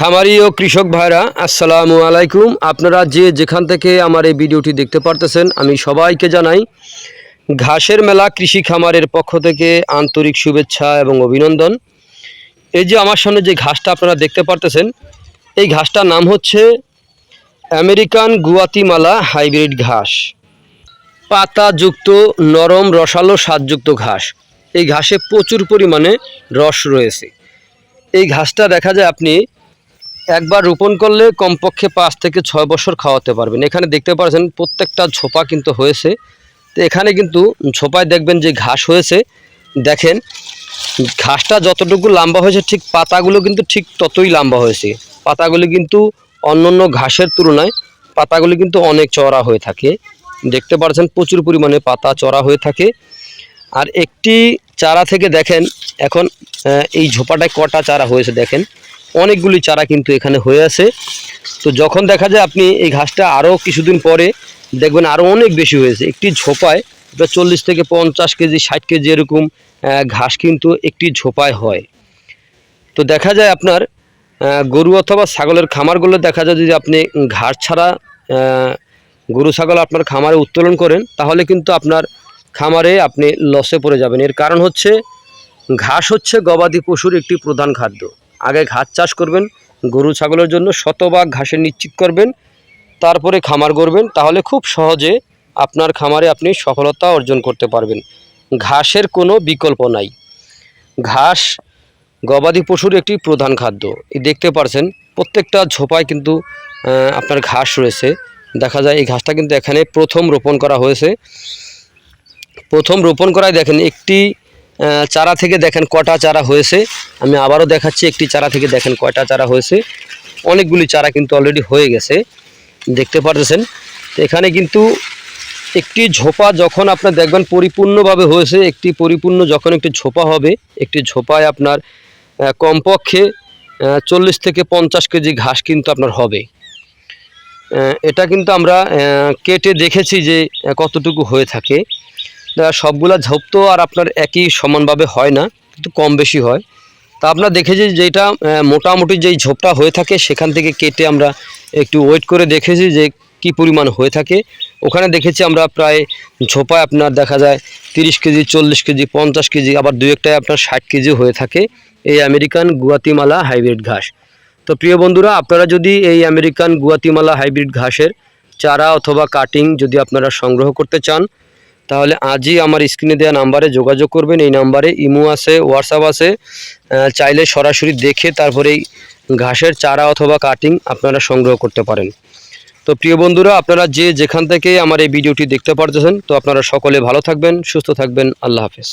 খামারি ও কৃষক ভাইরা, আসসালামু আলাইকুম। আপনারা যে যেখান থেকে আমার এই ভিডিওটি দেখতে পারতেছেন, আমি সবাইকে জানাই, ঘাসের মেলা কৃষি খামারের পক্ষ থেকে আন্তরিক শুভেচ্ছা এবং অভিনন্দন। এই যে আমার সামনে যে ঘাসটা আপনারা দেখতে পারতেছেন, এই ঘাসটার নাম হচ্ছে আমেরিকান গুয়াতিমালা হাইব্রিড ঘাস। পাতাযুক্ত, নরম, রসালো, স্বাদযুক্ত ঘাস। এই ঘাসে প্রচুর পরিমাণে রস রয়েছে। এই ঘাসটা দেখা যায় আপনি একবার রোপণ করলে কমপক্ষে পাঁচ থেকে ছয় বছর খাওয়াতে পারবেন। এখানে দেখতে পাচ্ছেন প্রত্যেকটা ঝোপা কিন্তু হয়েছে। তো এখানে কিন্তু ঝোপায় দেখবেন যে ঘাস হয়েছে। দেখেন, ঘাসটা যতটুকু লম্বা হয়েছে, ঠিক পাতাগুলো কিন্তু ঠিক ততই লম্বা হয়েছে। পাতাগুলি কিন্তু অন্যান্য ঘাসের তুলনায় পাতাগুলি কিন্তু অনেক চড়া হয়ে থাকে। দেখতে পাচ্ছেন প্রচুর পরিমাণে পাতা চড়া হয়ে থাকে। আর একটি চারা থেকে দেখেন, এখন এই ঝোপাটায় কটা চারা হয়েছে দেখেন। অনেকগুলি চারা কিন্তু এখানে হয়ে আছে। তো যখন দেখা যায় আপনি এই ঘাসটা আরও কিছুদিন পরে দেখবেন আরও অনেক বেশি হয়েছে। একটি ঝোপায় প্রায় চল্লিশ থেকে পঞ্চাশ কেজি, ষাট কেজি এরকম ঘাস কিন্তু একটি ঝোপায় হয়। তো দেখা যায় আপনার গরু অথবা ছাগলের খামারগুলো দেখা যায় যদি আপনি ঘাস ছাড়া গরু ছাগল আপনার খামারে উত্তোলন করেন, তাহলে কিন্তু আপনার খামারে আপনি লসে পড়ে যাবেন। এর কারণ হচ্ছে, ঘাস হচ্ছে গবাদি পশুর একটি প্রধান খাদ্য। আগে ঘাস চাষ করবেন, গরু ছাগলের জন্য শতভাগ ঘাসে নিশ্চিত করবেন, তারপরে খামার করবেন তাহলে খুব সহজে আপনার খামারে আপনি সফলতা অর্জন করতে পারবেন। ঘাসের কোনো বিকল্প নাই। ঘাস গবাদি পশুর একটি প্রধান খাদ্য। দেখতে পারছেন, প্রত্যেকটা ঝোপায় কিন্তু আপনার ঘাস রয়েছে। দেখা যায় এই ঘাসটা কিন্তু এখানে প্রথম রোপণ করা হয়েছে। প্রথম রোপণ করায় দেখেন একটি চারা থেকে দেখেন কটা চারা হয়েছে। আমি আবারও দেখাচ্ছি, একটি চারা থেকে দেখেন কয়টা চারা হয়েছে। অনেকগুলি চারা কিন্তু অলরেডি হয়ে গেছে। দেখতে পারতেছেন? এখানে কিন্তু একটি ঝোপা যখন আপনার দেখবেন পরিপূর্ণভাবে হয়েছে, একটি পরিপূর্ণ যখন একটি ঝোপা হবে, একটি ঝোপায় আপনার কমপক্ষে চল্লিশ থেকে পঞ্চাশ কেজি ঘাস কিন্তু আপনার হবে। এটা কিন্তু আমরা কেটে দেখেছি যে কতটুকু হয়ে থাকে। সবগুলা ঝোপ তো আর আপনার একই সমানভাবে হয় না, কিন্তু কম বেশি হয়। তা আমরা দেখেছি যেটা মোটামুটি যেই ঝোপটা হয়ে থাকে, সেখান থেকে কেটে আমরা একটু ওয়েট করে দেখেছি যে কি পরিমাণ হয়ে থাকে। ওখানে দেখেছি আমরা প্রায় ঝোপায় আপনার দেখা যায় তিরিশ কেজি, চল্লিশ কেজি, পঞ্চাশ কেজি, আবার দু একটায় আপনার ষাট কেজি হয়ে থাকে এই আমেরিকান গুয়াতিমালা হাইব্রিড ঘাস। তো প্রিয় বন্ধুরা, আপনারা যদি এই আমেরিকান গুয়াতিমালা হাইব্রিড ঘাসের চারা অথবা কাটিং যদি আপনারা সংগ্রহ করতে চান তাহলে আজই আমার স্ক্রিনে দেওয়া নাম্বারে যোগাযোগ করবেন। এই নাম্বারে ইমো আছে, হোয়াটসঅ্যাপ আছে। চাইলে সরাসরি দেখে তারপরে এই ঘাসের চারা অথবা কাটিং আপনারা সংগ্রহ করতে পারেন। তো প্রিয় বন্ধুরা, আপনারা যে যেখান থেকে আমার এই ভিডিওটি দেখতে পারতেছেন, তো আপনারা সকলে ভালো থাকবেন, সুস্থ থাকবেন। আল্লাহ হাফেজ।